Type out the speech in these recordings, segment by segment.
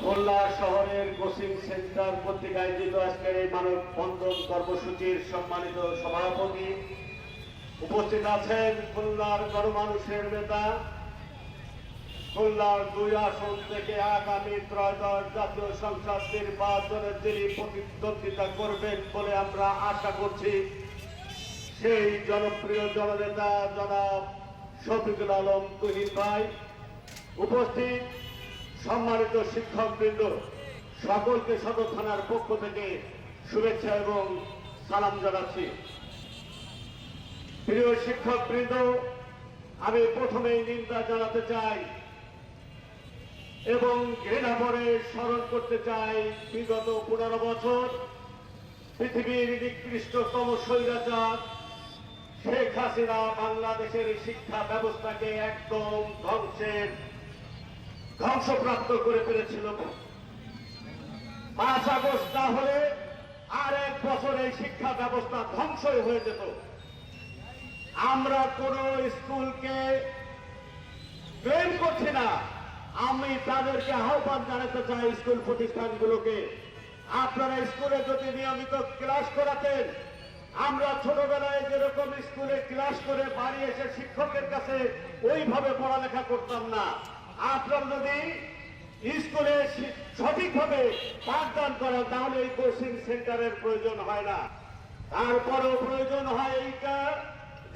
খুলনা শহরের coaching centre কর্তৃক আয়োজিত আজকের এই মানব বন্ধন কর্মসূচির সম্মানিত সভাপতি উপস্থিত আছেন খুলনার গণমানুষের নেতা, খুলনার দুই আসন থেকে আগামী ত্রয়োদশ জাতীয় সংসদ নির্বাচনে যিনি প্রতিদ্বন্দ্বিতা করবেন বলে আমরা আশা করছি, সেই জনপ্রিয় জননেতা জনাব শফিকুল আলম তুহিন ভাই। উপস্থিত সম্মানিত শিক্ষকবৃন্দ, সকলকে সদর থানার পক্ষ থেকে শুভেচ্ছা এবং সালাম জানাচ্ছি। প্রিয় শিক্ষকবৃন্দ, আমি প্রথমেই নিন্দা জানাতে চাই এবং ঘৃণা ভরে স্মরণ করতে চাই, বিগত পনেরো বছর পৃথিবীর নিকৃষ্টতম স্বৈরাচার শেখ হাসিনা বাংলাদেশের শিক্ষা ব্যবস্থাকে একদম ধ্বংসের ধ্বংসপ্রাপ্ত করে ফেলেছিল। পাঁচ আগস্ট না হলে আর এক বছর এই শিক্ষা ব্যবস্থা ধ্বংসই হয়ে যেত। আমরা কোন স্কুলকে ব্লেম করছি না। আমি তাদেরকে আহ্বান জানাতে চাই স্কুল প্রতিষ্ঠানগুলোকে। আপনারা স্কুলে যদি নিয়মিত ক্লাস করাতেন, আমরা ছোটবেলায় যেরকম স্কুলে ক্লাস করে বাড়ি এসে শিক্ষকের কাছে ওইভাবে পড়ালেখা করতাম না। আপনারা যদি স্কুলে সঠিকভাবে পাঠদান করেন, তাহলে এই কোচিং সেন্টারের প্রয়োজন হয় না। তারপরেও প্রয়োজন হয় এইটা,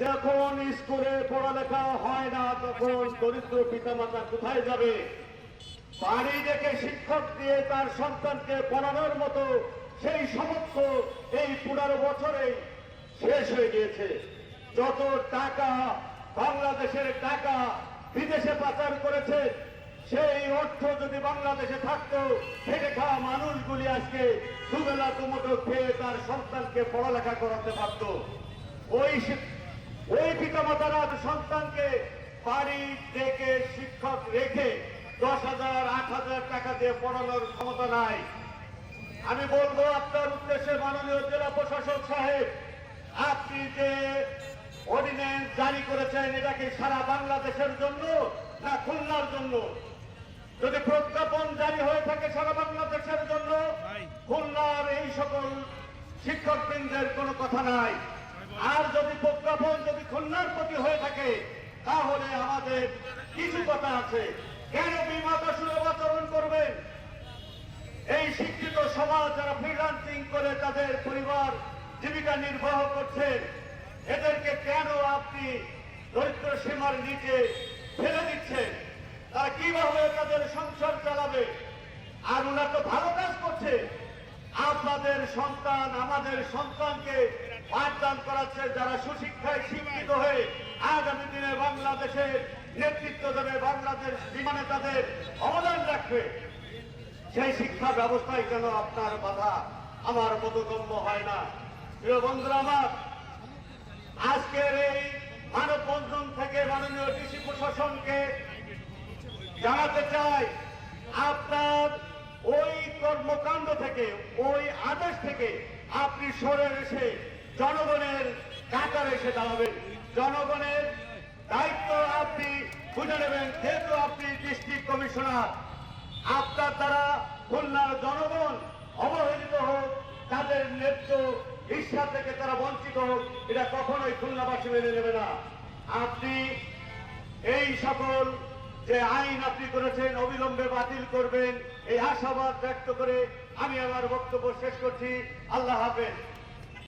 যখন স্কুলে পড়ালেখা হয় না, তখন দরিদ্র পিতামাতা কোথায় যাবে? বাড়ি থেকে শিক্ষক দিয়ে তার সন্তানকে পড়ানোর মতো সেই সমস্ত এই পনেরো বছরে শেষ হয়ে গিয়েছে। যত টাকা, বাংলাদেশের টাকা বিদেশে পাচার করেছে, সেই অর্থ যদি বাংলাদেশে থাকতো খেটে খাওয়া মানুষগুলি আজকে দুবেলা দুমুটো খেয়ে তার সন্তানকে পড়ালেখা করাতে পারত। ওই ওই পিতামাতারা সন্তানকে বাড়ি থেকে শিক্ষক রেখে দশ হাজার, আট হাজার টাকা দিয়ে পড়ানোর ক্ষমতা নাই। আমি বলব আপনার উদ্দেশ্যে মাননীয় জেলা প্রশাসক সাহেব, আপনি যে অর্ডিন্যান্স জারি করেছেন এটা কি সারা বাংলাদেশের জন্য না খুলনার জন্য? যদি প্রজ্ঞাপন জারি হয়ে থাকে সারা বাংলাদেশের জন্য খুলনার এই সকল শিক্ষকবৃন্দের কোনো কথা নাই। আর যদি প্রজ্ঞাপন যদি খুলনার প্রতি হয়ে থাকে তাহলে আমাদের কিছু কথা আছে। কেন বিমাতা সুলভ আচরণ করবেন? এই শিক্ষিত সমাজ যারা ফ্রিলান্সিং করে তাদের পরিবার জীবিকা নির্বাহ করছেন এদেরকে কেন আপনি দরিদ্র সীমার নিচে ফেলে দিচ্ছেন? তারা কীভাবে তাদের সংসার চালাবে? আর ওনারা তো ভালো কাজ করছে। আপনাদের সন্তান আমাদের সন্তানকে পাঠদান করাচ্ছে যারা সুশিক্ষায় শিক্ষিত হয়ে আগামী দিনে বাংলাদেশের নেতৃত্ব দেবে, বাংলাদেশ বিমানে তাদের অবদান রাখবে। সেই শিক্ষা ব্যবস্থায় কেন আপনার বাধা আমার বোধগম্য হয় না। প্রিয় বন্ধুরা আমার আজকের এই মানববন্ধন থেকে মাননীয় ডিসি প্রশাসনকে জানাতে চাই, আপনার ওই কর্মকাণ্ড থেকে, ওই আদেশ থেকে আপনি সরে এসে জনগণের কাতারে এসে দাঁড়াবেন। জনগণের দায়িত্ব আপনি বুঝে নেবেন, যেহেতু আপনি ডিস্ট্রিক্ট কমিশনার, আপনার দ্বারা খুলনার জনগণ অবহেলিত হোক, তাদের ন্যায্য ইচ্ছা থেকে তারা বঞ্চিত হোক, এটা কখনোই খুলনাবাসী মেনে নেবে না। আপনি এই সকল যে আইন আপনি করেছেন, অবিলম্বে বাতিল করবেন, এই আশাবাদ ব্যক্ত করে আমি আমার বক্তব্য শেষ করছি। আল্লাহ হাফেজ।